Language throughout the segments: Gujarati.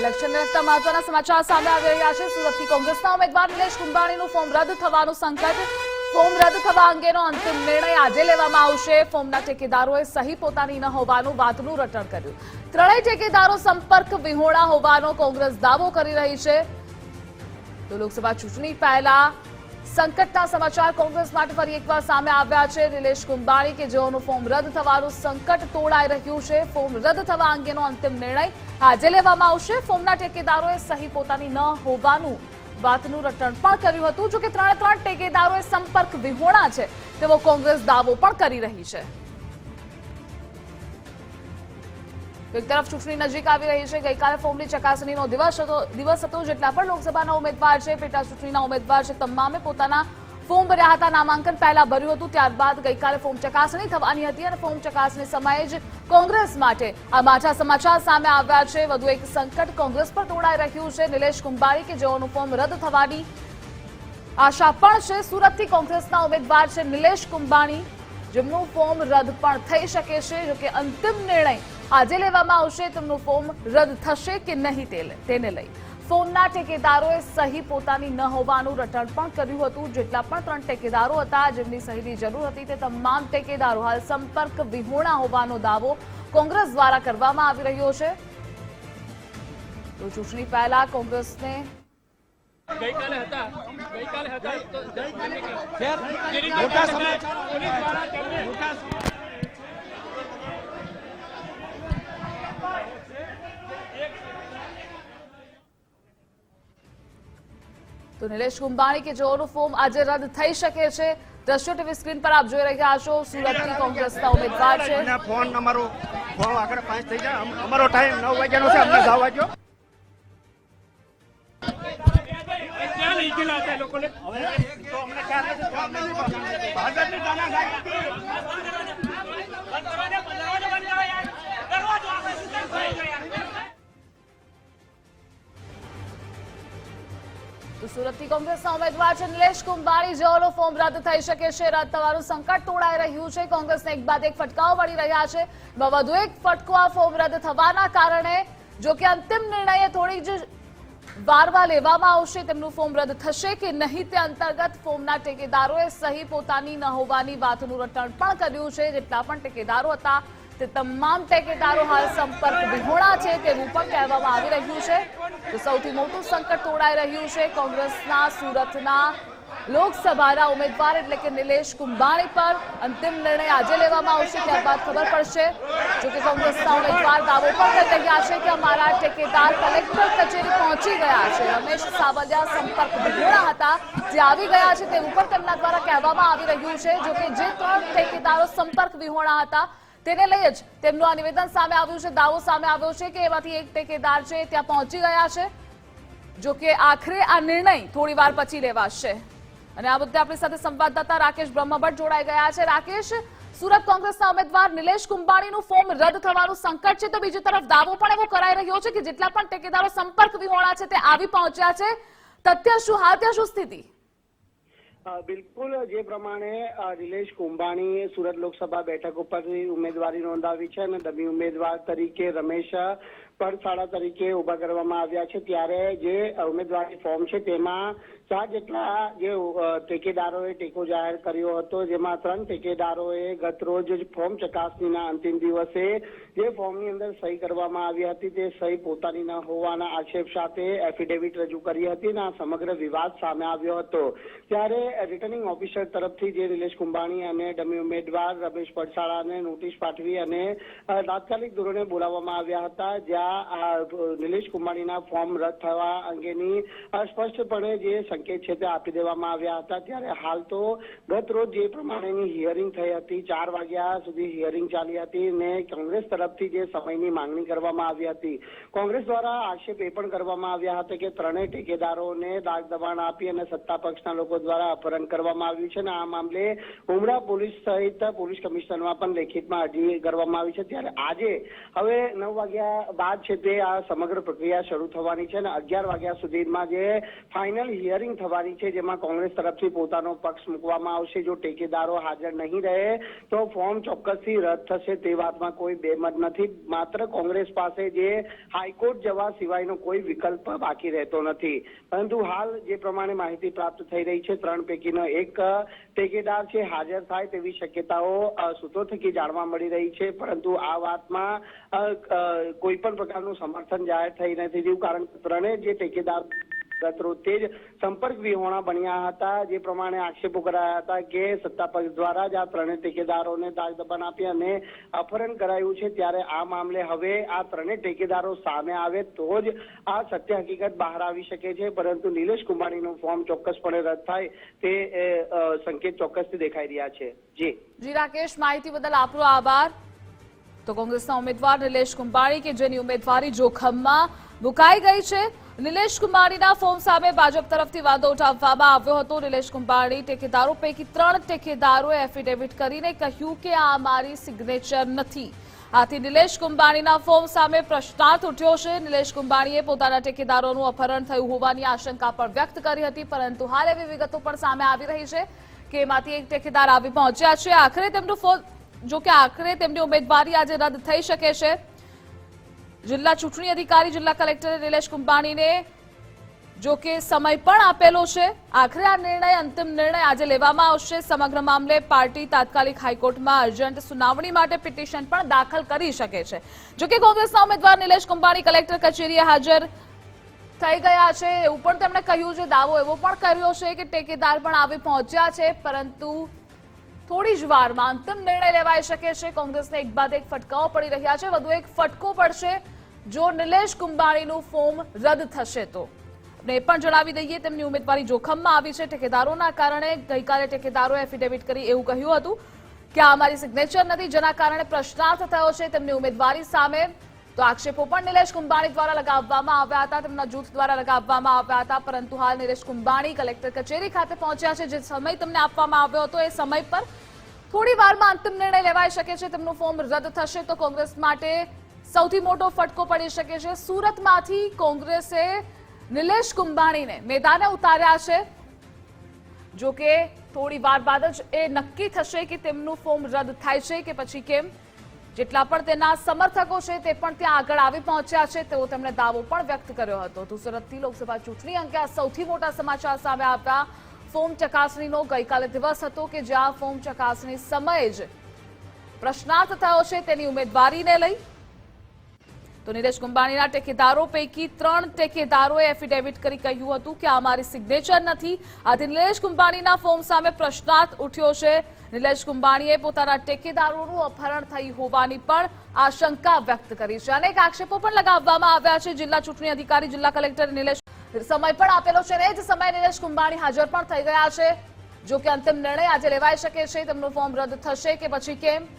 ઇલેક્શનને લગતા મહત્વના સમાચાર સામે આવી રહ્યા છે. સુરતથી કોંગ્રેસના ઉમેદવાર નિલેશ કુંભાણીનું ફોર્મ રદ થવાનું સંકટ. ફોર્મ રદ થવા અંગેનો અંતિમ નિર્ણય આજે લેવામાં આવશે. ફોર્મના ટેકેદારોએ સહી પોતાની હોવાનું વાતનું રટણ કર્યું. ત્રણેય ટેકેદારો સંપર્ક વિહોણા હોવાનો કોંગ્રેસ દાવો કરી રહી છે. તો લોકસભા ચૂંટણી પહેલા સંકટના સમાચાર કોંગ્રેસ માટે ફરી એકવાર સામે આવ્યા છે. નિલેશ કુંભાણી કે જેઓનું ફોર્મ રદ થવાનું સંકટ તોડાઈ રહ્યું છે. ફોર્મ રદ થવા અંગેનો અંતિમ નિર્ણય આજે લેવામાં આવશે. ફોર્મના ટેકેદારોએ સહી પોતાની ન હોવાનું વાતનું રટણ પણ કર્યું હતું. જોકે ત્રણે ત્રણ ટેકેદારોએ સંપર્ક વિહોણા છે. તેવો કોંગ્રેસ દાવો પણ કરી રહી છે. એક તરફ ચૂંટણી નજીક આવી રહી છે. ગઈકાલે ફોર્મની ચકાસણીનો દિવસ હતો દિવસ હતો જેટલા પણ લોકસભાના ઉમેદવાર છે, પેટા ચૂંટણીના ઉમેદવાર છે, તમામે પોતાના ફોર્મ ભર્યા હતા. નામાંકન પહેલા ભર્યું હતું, ત્યારબાદ ગઈકાલે ફોર્મ ચકાસણી થવાની હતી અને ફોર્મ ચકાસણી સમયે જ કોંગ્રેસ માટે આ માઠા સમાચાર સામે આવ્યા છે. વધુ એક સંકટ કોંગ્રેસ પર તોડાઈ રહ્યું છે. નિલેશ કુંભારી કે જેઓનું ફોર્મ રદ થવાની આશા પણ છે. સુરતથી કોંગ્રેસના ઉમેદવાર છે નિલેશ કુંભાણી, જેમનું ફોર્મ રદ પણ થઈ શકે છે, જોકે અંતિમ નિર્ણય આજે લેવામાં આવશે તેમનું ફોર્મ રદ થશે કે નહીં તે લે- તેને લઈ. ફોર્મના ટેકેદારોએ સહી પોતાની ન હોવાનું રટણ પણ કર્યું હતું. જેટલા પણ ત્રણ ટેકેદારો હતા જેમની સહીની જરૂર હતી તે તમામ ટેકેદારો હાલ સંપર્ક વિહોણા હોવાનો દાવો કોંગ્રેસ દ્વારા કરવામાં આવી રહ્યો છે. તો ચૂંટણી પહેલા કોંગ્રેસને ગઈકાલે હતા. ગઈકાલે હતા. મોટા સમાચાર પોલીસ દ્વારા તેમને મોટા તો નિલેશ કુંભાણી કે જેઓનું ફોર્મ આજે રદ થઈ શકે છે દ્રશ્યો ટીવી સ્ક્રીન પર આપ જોઈ રહ્યા છો સુરતની કોંગ્રેસના ઉમેદવાર છે. ફોન અમારો ફોન આગળ પાંચ થઈ જાય. અમારો ટાઈમ નવ વાગ્યાનો છે અમને જવા વાગ્યો. લોકોને તો સુરતથી કોંગ્રેસના ઉમેદવાર છે નિલેશ કુંભારી. જેઓનું ફોર્મ રદ થઈ શકે છે. રદ થવાનું સંકટ તોડાઈ રહ્યું છે. કોંગ્રેસને એક બાદ એક ફટકાઓ મળી રહ્યા છે. વધુ એક ફટકો આ ફોર્મ રદ થવાના કારણે, જો કે અંતિમ નિર્ણય થોડી જ વારવા લેવામાં આવશે, તેમનું ફોર્મ રદ થશે કે નહીં તે અંતર્ગત ફોર્મના ટેકેદારોએ સહી પોતાની ન હોવાની વાતનું રટણ પણ કર્યું છે. જેટલા પણ ટેકેદારો હતા તે તમામ ટેકેદારો હાલ સંપર્ક વિહોણા છે તેવું પણ કહેવામાં આવી રહ્યું છે. તો સૌથી મોટું સંકટ તોડાઈ રહ્યું છે કોંગ્રેસના, સુરતના લોકસભાના ઉમેદવાર એટલે કે નિલેશ કુંભાણી પર. અંતિમ નિર્ણય આજે લેવામાં આવશે, ત્યારબાદ ખબર પડશે. જો કે કોંગ્રેસના ઉમેદવાર દાવો પણ કરી રહ્યા છે કે અમારા ટેકેદાર કલેક્ટર કચેરી પહોંચી ગયા છે. રમેશ સાવલિયા સંપર્ક વિહોણા હતા, જે આવી ગયા છે તેવું પણ તેમના દ્વારા કહેવામાં આવી રહ્યું છે. જો કે જે ત્રણ ટેકેદારો સંપર્ક વિહોણા હતા તેને લઈ જ તેમનું આ નિવેદન સામે આવ્યું છે, દાવો સામે આવ્યો છે કે એમાંથી એક ટેકેદાર છે ત્યાં પહોંચી ગયા છે. જો કે આખરે આ નિર્ણય થોડી વાર પછી લેવાશે. અને આ મુદ્દે આપણી સાથે સંવાદદાતા રાકેશ બ્રહ્મભટ્ટ જોડાઈ ગયા છે. રાકેશ, સુરત કોંગ્રેસના ઉમેદવાર નિલેશ કુંભાણીનું ફોર્મ રદ થવાનું સંકટ છે, તો બીજી તરફ દાવો પણ એવો કરાઈ રહ્યો છે કે જેટલા પણ ટેકેદારો સંપર્ક વિહોણા છે, તે આવી પહોંચ્યા છે. તથ્ય શું, હાલ ત્યાં શું સ્થિતિ? બિલકુલ, જે પ્રમાણે નિલેશ કુંભાણીએ સુરત લોકસભા બેઠક ઉપરથી ઉમેદવારી નોંધાવી છે અને ડમી ઉમેદવાર તરીકે રમેશ પડસાળા તરીકે ઊભા કરવામાં આવ્યા છે. ત્યારે જે ઉમેદવારી ફોર્મ છે તેમાં ચાર જેટલા, જે ટેકેદારોએ ટેકો જાહેર કર્યો હતો, જેમાં ત્રણ ટેકેદારોએ ગત રોજ ફોર્મ ચકાસણીના અંતિમ દિવસે જે ફોર્મની અંદર સહી કરવામાં આવી હતી, તે સહી પોતાની ન હોવાના આક્ષેપ સાથે એફિડેવિટ રજૂ કરી હતી અને આ સમગ્ર વિવાદ સામે આવ્યો હતો. ત્યારે રિટર્નિંગ ઓફિસર તરફથી જે નિલેશ કુંભાણી અને ડમી ઉમેદવાર રમેશ પડસાળાને નોટિસ પાઠવી અને તાત્કાલિક ધોરણે બોલાવવામાં આવ્યા હતા, જ્યાં નિલેશ કુંભાણીના ફોર્મ રદ થવા અંગેની સ્પષ્ટપણે જે સંકેત છે તે આપી દેવામાં આવ્યા હતા. ત્યારે હાલ તો ગત રોજ જે પ્રમાણેની હિયરિંગ થઈ હતી, ચાર વાગ્યા સુધી હિયરિંગ ચાલી હતી ને કોંગ્રેસ તરફથી જે સમયની માંગણી કરવામાં આવી હતી. કોંગ્રેસ દ્વારા આક્ષેપ એ પણ કરવામાં આવ્યા હતા કે ત્રણેય ટેકેદારોને દાગ દબાણ આપી અને સત્તા પક્ષના લોકો દ્વારા અપહરણ કરવામાં આવ્યું છે અને આ મામલે ઉમરા પોલીસ સહિત પોલીસ કમિશનરમાં પણ લેખિતમાં અરજી કરવામાં આવી છે. ત્યારે આજે હવે નવ વાગ્યા બાદ છે તે આ સમગ્ર પ્રક્રિયા શરૂ થવાની છે અને અગિયાર વાગ્યા સુધીમાં જે ફાઇનલ હિયરિંગ થવાની છે, જેમાં કોંગ્રેસ તરફથી પોતાનો પક્ષ મૂકવામાં આવશે, જો ટેકેદારો હાજર નહીં રહે તો ફોર્મ ચોક્કસથી રદ થશે તે વાતમાં કોઈ બેમત નથી. માત્ર કોંગ્રેસ પાસે જે હાઈકોર્ટ જવા સિવાયનો કોઈ વિકલ્પ બાકી રહેતો નથી. પરંતુ હાલ જે પ્રમાણે માહિતી પ્રાપ્ત થઈ રહી છે, ત્રણ પૈકીનો એક ટેકેદાર છે, હાજર થાય તેવી શક્યતાઓ સૂત્રો થકી જાણવા મળી રહી છે. પરંતુ આ વાતમાં કોઈ પણ પ્રકારનું સમર્થન જાહેર થઈ નથી. રહ્યું કારણ કે ત્રણેય જે ટેકેદાર ગત જ સંપર્ક વિહોણા બન્યા હતા. જે પ્રમાણે આક્ષેપો કરાયા હતા કે સત્તા પક્ષ દ્વારા જ આ ત્રણેય ટેકેદારોને દાગ દબાણ આપી અને અપહરણ કરાયું છે ત્યારે આ મામલે હવે આ ત્રણેય ટેકેદારો સામે આવે તો જ આ સત્ય હકીકત બહાર આવી શકે છે. પરંતુ નિલેશ કુંભાણીનું ફોર્મ ચોક્કસપણે રદ થાય તે સંકેત ચોક્કસથી દેખાઈ રહ્યા છે. જી. જી, રાકેશ, માહિતી બદલ આપનો આભાર. તો કોંગ્રેસના ઉમેદવાર નિલેશ કુંભાણી કે જેની ઉમેદવારી જોખમમાં મુકાઈ ગઈ છે? નિલેશ કુંભાણીના ફોર્મ સામે ભાજપ તરફથી વાંધો ઉઠાવવામાં આવ્યો હતો. નિલેશ કુંભાણી ટેકેદારો પૈકી ત્રણ ટેકેદારોએ એફિડેવિટ કરીને કહ્યું કે આ મારી સિગ્નેચર નથી. આથી નિલેશ કુંભાણીના ફોર્મ સામે પ્રશ્નાર્થ ઉઠ્યો છે. નિલેશ કુંભાણીએ પોતાના ટેકેદારોનું અપહરણ થયું હોવાની આશંકા પણ વ્યક્ત કરી હતી, પરંતુ હાલ એવી વિગતો પણ સામે આવી રહી છે કે એમાંથી એક ટેકેદાર આવી પહોંચ્યા છે. આખરે તેમનું ફોન જો કે આખરે તેમની ઉમેદવારી આજે રદ થઈ શકે છે. જિલ્લા ચૂંટણી અધિકારી જિલ્લા કલેક્ટરે નિલેશ કુંભાણીને જો કે સમય પણ આપેલો છે, આખરે આ નિર્ણય, અંતિમ નિર્ણય આજે લેવામાં આવશે. સમગ્ર મામલે પાર્ટી તાત્કાલિક હાઈકોર્ટમાં અર્જન્ટ સુનાવણી માટે પિટિશન પણ દાખલ કરી શકે છે. જો કે કોંગ્રેસના ઉમેદવાર નિલેશ કુંભાણી કલેક્ટર કચેરીએ હાજર થઈ ગયા છે. એવું પણ તેમણે કહ્યું છે, દાવો એવો પણ કર્યો છે કે ટેકેદાર પણ આવી પહોંચ્યા છે, પરંતુ થોડી જ વારમાં અંતિમ નિર્ણય લેવાઈ શકે છે. કોંગ્રેસને એક બાદ એક ફટકાઓ પડી રહ્યા છે. વધુ એક ફટકો પડશે જો નિલેશ કુંભાણીનું ફોર્મ રદ થશે તો. એ પણ જણાવી દઈએ, તેમની ઉમેદવારી જોખમમાં આવી છે. ઠેકેદારોના કારણે ગઈકાલે ઠેકેદારોએ એફિડેવિટ કરી એવું કહ્યું હતું કે આ અમારી સિગ્નેચર નથી. જેના કારણે પ્રશ્નાર્થ થયો છે. તેમની ઉમેદવારી સામે તો આક્ષેપો પણ નિલેશ કુંભાણી દ્વારા લગાવવામાં આવ્યા હતા, તેમના જૂથ દ્વારા લગાવવામાં આવ્યા હતા, પરંતુ હાલ નિલેશ કુંભાણી કલેક્ટર કચેરી ખાતે પહોંચ્યા છે, જે સમય તેમને આપવામાં આવ્યો હતો, એ સમય પર થોડી વારમાં અંતિમ નિર્ણય લેવાઈ શકે છે, તેમનું ફોર્મ રદ થશે તો કોંગ્રેસ માટે સૌથી મોટો ફટકો પડી શકે છે. સુરતમાંથી કોંગ્રેસે નિલેશ કુંભાણીને મેદાને ઉતાર્યા છે. જોકે થોડી વાર બાદ જ એ નક્કી થશે કે તેમનું ફોર્મ રદ થાય છે કે પછી કેમ. જેટલા પણ તેના સમર્થકો છે તે પણ ત્યાં આગળ આવી પહોંચ્યા છે. તેવો તેમણે દાવો પણ વ્યક્ત કર્યો હતો. તો સુરતથી લોકસભા ચૂંટણી અંગે આ સૌથી મોટા સમાચાર સામે આવતા ફોર્મ ચકાસણીનો ગઈકાલે દિવસ હતો કે જ્યાં ફોર્મ ચકાસણી સમયે જ પ્રશ્નાર્થ થયો છે તેની ઉમેદવારીને લઈ તો નીરજ કુંભાણીના ટેકેદારો પૈકી ત્રણ ટેકેદારોએ એફિડેવિટ કરી કહ્યું હતું કે આ મારી સિગ્નેચર નથી. આથી નિલેશ કુંભાણીના ફોર્મ સામે પ્રશ્નાર્થ ઉઠ્યો છે. નિલેશ કુંભાણીએ પોતાના ટેકેદારોનું અપહરણ થઈ હોવાની પણ આશંકા વ્યક્ત કરી છે. અનેક આક્ષેપો પણ લગાવવામાં આવ્યા છે. જિલ્લા ચૂંટણી અધિકારી, જિલ્લા કલેક્ટર નિલેશ સમય પણ આપેલો છે ને જ સમયે નિલેશ કુંભાણી હાજર પણ થઈ ગયા છે. જો કે અંતિમ નિર્ણય આજે લેવાઈ શકે છે. તેમનું ફોર્મ રદ થશે કે પછી કેમ?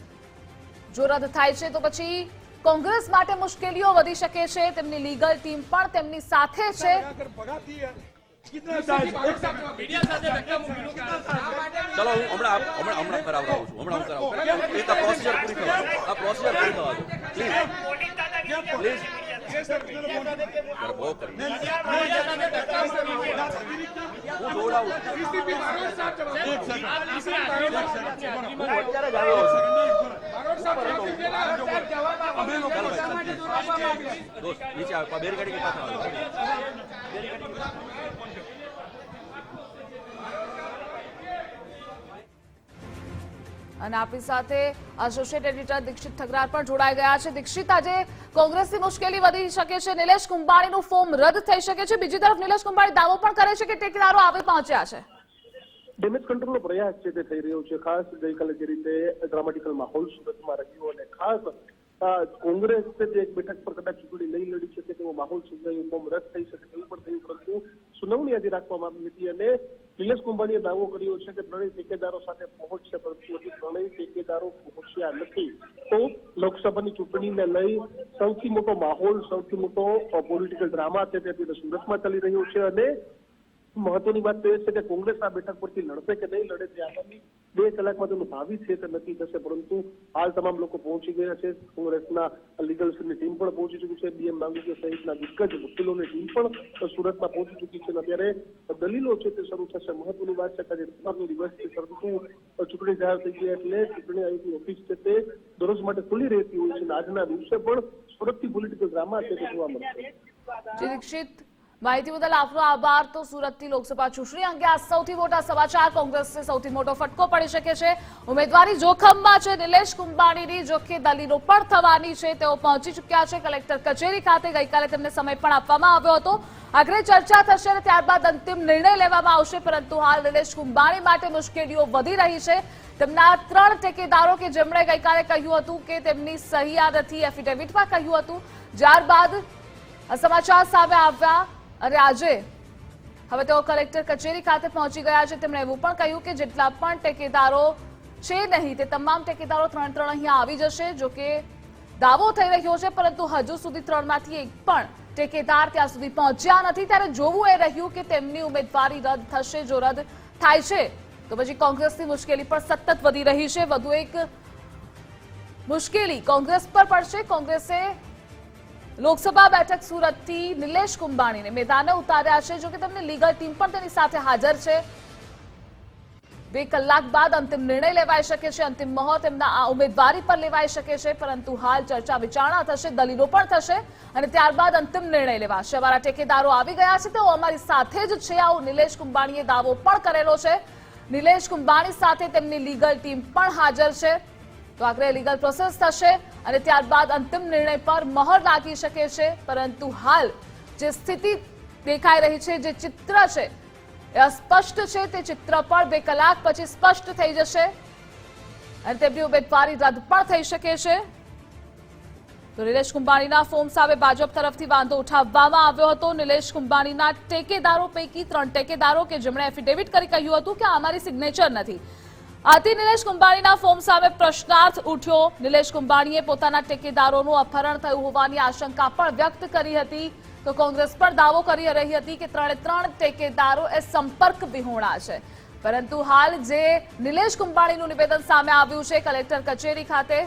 જો રદ થાય છે તો પછી કોંગ્રેસ માટે મુશ્કેલીઓ વધી શકે છે તેમની લીગલ ટીમ પણ તેમની સાથે છે. મીડિયા સાથે ધક્કામુક્કીનું કારણ ચલો હું હમણાં હમણાં હમણાં કરાવડાવું છું. હમણાં કરાવું પ્લીઝ આ પ્રોસિજર પૂરી થવા આ પ્રોસિજર પૂરી થવા દો. પ્લીઝ પ્લીઝ યાર કરી. હું જોડાવું છું. હું અત્યારે જ આવ્યો અને આપણી સાથે એસોસિએટ એડિટર દીક્ષિત ઠગરાર પણ જોડાઈ ગયા છે. દીક્ષિત, આજે કોંગ્રેસની મુશ્કેલી વધી શકે છે. નિલેશ કુંભાણીનું ફોર્મ રદ થઈ શકે છે. બીજી તરફ નિલેશ કુંભાણી દાવો પણ કરે છે કે ટેકેદારો આવી પહોંચ્યા છે. ડેમેજ કંટ્રોલનો પ્રયાસ છે તે થઈ રહ્યો છે. ખાસ ગઈકાલે જે રીતે ડ્રામેટિકલ માહોલ સુરતમાં રહ્યો અને ખાસ કોંગ્રેસ જે એક બેઠક પર કદાચ ચૂંટણી નહીં લડી શકે તેવો માહોલ સર્જાયો ફોર્મ રદ થઈ શકે તેવું પણ થયું, પરંતુ સુનાવણી આજે રાખવામાં આવી હતી અને નિલેશ કુંભાણીએ દાવો કર્યો છે કે ત્રણેય ટેકેદારો સાથે પહોંચશે પરંતુ હજી ત્રણેય ટેકેદારો પહોંચ્યા નથી. તો લોકસભાની ચૂંટણીને લઈ સૌથી મોટો માહોલ, સૌથી મોટો પોલિટિકલ ડ્રામા છે તે સુરતમાં ચાલી રહ્યો છે અને મહત્વની વાત તો એ છે કે કોંગ્રેસ આ બેઠક પરથી લડશે કે નહીં લડે તે આગામી બે કલાકમાં તેનું ભાવિ છે તે નક્કી થશે, પરંતુ હાલ તમામ લોકો પહોંચી ગયા છે. કોંગ્રેસના લીગલ સેલની ટીમ પણ પહોંચી ચૂકી છે. બીએમ માંગુકિયા સહિતના દિગ્ગજ વકીલોની ટીમ પણ સુરતમાં પહોંચી ચૂકી છે. અત્યારે દલીલો છે તે શરૂ થશે. મહત્વની વાત છે કે આજે રવિવારનો દિવસ છે પરંતુ ચૂંટણી જાહેર થઈ ગઈ એટલે ચૂંટણી આયોગની ઓફિસ છે તે દરરોજ માટે ખુલ્લી રહેતી હોય છે. આજના દિવસે પણ સુરતથી પોલિટિકલ ડ્રામા છે તે જોવા મળશે. માહિતી બદલ આપનો આભાર તો સુરતથી લોકસભા ચૂંટણી અંગે આ સૌથી મોટા સમાચાર કોંગ્રેસને સૌથી મોટો ફટકો પડી શકે છે. ઉમેદવારી જોખમમાં છે નિલેશ કુંભાણીની જોખે દલીલો પણ થવાની છે. તેઓ પહોંચી ચૂક્યા છે કલેક્ટર કચેરી ખાતે. ગઈકાલે તેમને સમય પણ આપવામાં આવ્યો હતો. આખરે ચર્ચા થશે અને ત્યારબાદ અંતિમ નિર્ણય લેવામાં આવશે, પરંતુ હાલ નિલેશ કુંભાણી માટે મુશ્કેલીઓ વધી રહી છે. તેમના ત્રણ ટેકેદારો કે જેમણે ગઈકાલે કહ્યું હતું કે તેમની સહી આ નથી, એફિડેવિટમાં કહ્યું હતું. ત્યારબાદ સમાચાર સામે આવ્યા. અને આજે? હવે તેઓ કલેક્ટર કચેરી ખાતે પહોંચી ગયા છે. તેમણે એવું પણ કહ્યું કે જેટલા પણ ટેકેદારો છે નહીં, તે તમામ ટેકેદારો ત્રણ ત્રણ અહીંયા આવી જશે, જો કે દાવો થઈ રહ્યો છે, પરંતુ હજુ સુધી ત્રણમાંથી એક પણ ટેકેદાર ત્યાં સુધી પહોંચ્યા નથી. ત્યારે જોવું એ રહ્યું કે તેમની ઉમેદવારી રદ થશે, જો રદ થાય છે, તો પછી કોંગ્રેસની મુશ્કેલી પણ સતત વધી રહી છે. વધુ એક મુશ્કેલી કોંગ્રેસ પર પડશે. કોંગ્રેસે લોકસભા બેઠક સુરતથી નિલેશ કુંભાણીને મેદાને ઉતાર્યા છે જો કે તેમની લીગલ ટીમ પણ તેની સાથે હાજર છે. બે કલાક બાદ અંતિમ નિર્ણય લેવાઈ શકે છે, અંતિમ મહો તેમના આ ઉમેદવારી પર લેવાઈ શકે છે, પરંતુ હાલ ચર્ચા વિચારણા થશે, દલીલો પણ થશે અને ત્યારબાદ અંતિમ નિર્ણય લેવાશે. અમારા ટેકેદારો આવી ગયા છે, તેઓ અમારી સાથે જ છે. આવું નિલેશ કુંભાણીએ દાવો પણ કરેલો છે. નિલેશ કુંભાણી સાથે તેમની લીગલ ટીમ પણ હાજર છે. તો આખરે લીગલ પ્રોસેસ થશે. અને ત્યારબાદ અંતિમ નિર્ણય પર મહોર લાગી શકે છે, પરંતુ હાલ જે સ્થિતિ દેખાઈ રહી છે, જે ચિત્ર છે, એ અસ્પષ્ટ છે. તે ચિત્ર પણ બે કલાક પછી સ્પષ્ટ થઈ જશે. અને તેમની ઉમેદવારી રદ પણ થઈ શકે છે. તો નિલેશ કુંભાણીના ફોર્મ સામે ભાજપ તરફથી વાંધો ઉઠાવવામાં આવ્યો હતો. નિલેશ કુંભાણીના ટેકેદારો પૈકી ત્રણ ટેકેદારો કે જેમણે એફિડેવિટ કરી કહ્યું હતું કે અમારી સિગ્નેચર નથી. આથી નિલેશ કુંભાણીના ફોર્મ સામે પ્રશ્નાર્થ ઉઠ્યો. નિલેશ કુંભાણીએ પોતાના ટેકેદારોનું અપહરણ થયું હોવાની આશંકા પણ વ્યક્ત કરી હતી. તો કોંગ્રેસ પણ દાવો કરી રહી હતી કે ત્રણે ત્રણ ટેકેદારો એ સંપર્ક વિહોણા છે. પરંતુ હાલ જે નિલેશ કુંભાણીનું નિવેદન સામે આવ્યું છે, કલેક્ટર કચેરી ખાતે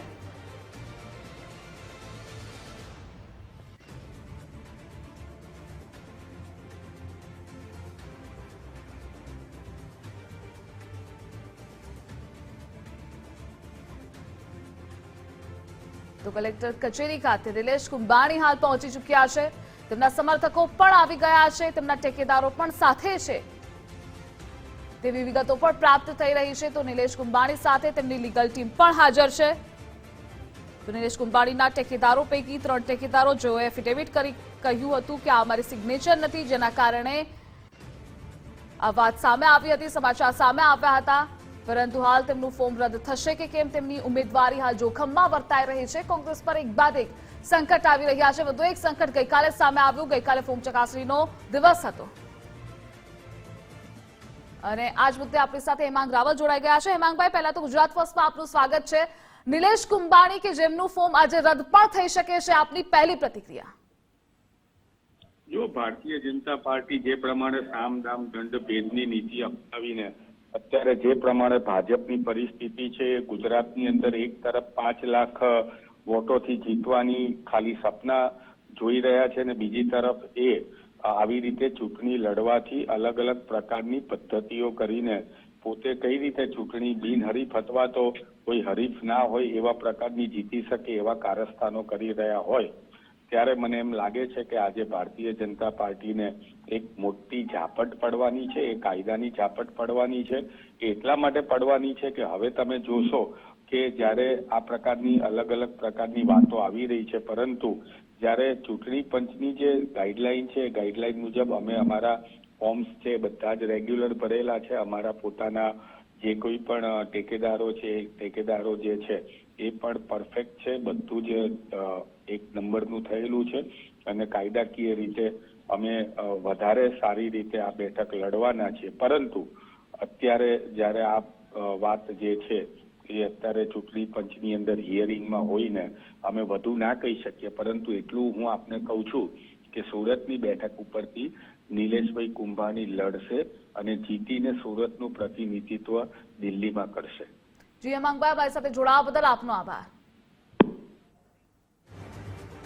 તો કલેક્ટર કચેરી ખાતે નિલેશ કુંભાણી હાલ પહોંચી ચૂક્યા છે. તેમના સમર્થકો પણ આવી ગયા છે. તેમના ટેકેદારો પણ સાથે છે. તેવી વિગતો પણ પ્રાપ્ત થઈ રહી છે. તો નિલેશ કુંભાણી સાથે તેમની લીગલ ટીમ પણ હાજર છે. તો નિલેશ કુંભાણીના ટેકેદારો પૈકી ત્રણ ટેકેદારો જેઓએ એફિડેવિટ કરી કહ્યું હતું કે આ અમારી સિગ્નેચર નથી. જેના કારણે આ વાત સામે આવી હતી, સમાચાર સામે આવ્યા હતા. પરંતુ હાલ તેમનું ફોર્મ રદ થશે કે કેમ તેમની ઉમેદવારી હાલ જોખમમાં વર્તાઈ રહી છે. કોંગ્રેસ પર એક બાદ એક સંકટ આવી રહ્યા છે. વધુ એક સંકટ ગઈકાલે સામે આવ્યું. ગઈકાલે ફોર્મ ચકાસણીનો દિવસ હતો. અને આજ મુદ્દે આપણી સાથે હેમાંગ રાવલ જોડાઈ ગયા છે. હેમાંગભાઈ પહેલા તો ગુજરાત ફર્સ્ટમાં આપનું સ્વાગત છે. નિલેશ કુંભાણી કે જેમનું ફોર્મ આજે રદ પણ થઈ શકે છે આપની પહેલી પ્રતિક્રિયા? જો ભારતીય જનતા પાર્ટી જે પ્રમાણે સામ દામ દંડ, ભેદની નીતિ અપનાવીને અત્યારે જે પ્રમાણે ભાજપની પરિસ્થિતિ છે, ગુજરાતની અંદર એક તરફ પાંચ લાખ વોટોથી જીતવાની ખાલી સપના જોઈ રહ્યા છે અને બીજી તરફ એ આવી રીતે ચૂંટણી લડવાથી અલગ અલગ પ્રકારની પદ્ધતિઓ કરીને પોતે કઈ રીતે ચૂંટણી બિનહરીફ અથવા તો કોઈ હરીફ ના હોય એવા પ્રકારની જીતી શકે એવા કારસ્તાનો કરી રહ્યા હોય. ત્યારે મને એમ લાગે છે કે આજે ભારતીય જનતા પાર્ટીને એક મોટી ઝાપટ પડવાની છે એ કાયદાની ઝાપટ પડવાની છે એટલા માટે પડવાની છે કે હવે તમે જોશો કે જ્યારે આ પ્રકારની અલગ અલગ પ્રકારની વાતો આવી રહી છે, પરંતુ જ્યારે ચૂંટણી પંચની જે ગાઈડલાઈન છે, ગાઈડલાઈન મુજબ અમે અમારા ફોર્મ્સ છે, બધા જ રેગ્યુલર ભરેલા છે, અમારા પોતાના જે કોઈ પણ ટેકેદારો છે, ટેકેદારો જે છે, એ પણ પરફેક્ટ છે, બધું જ એક નંબરનું થયેલું છે અને કાયદાકીય રીતે અમે વધારે સારી રીતે આ બેઠક લડવાના છીએ. પરંતુ અત્યારે જ્યારે આ વાત જે છે એ અત્યારે ચૂંટણી પંચની અંદર હિયરિંગમાં હોઈને અમે વધુ ના કહી શકીએ. પરંતુ એટલું હું આપને કહું છું કે સુરતની બેઠક ઉપરથી નિલેશભાઈ કુંભાણી લડશે અને જીતીને સુરતનું પ્રતિનિધિત્વ દિલ્હીમાં કરશે. જી હેમાંગભાઈ અમારી સાથે જોડાવા બદલ આપનો આભાર.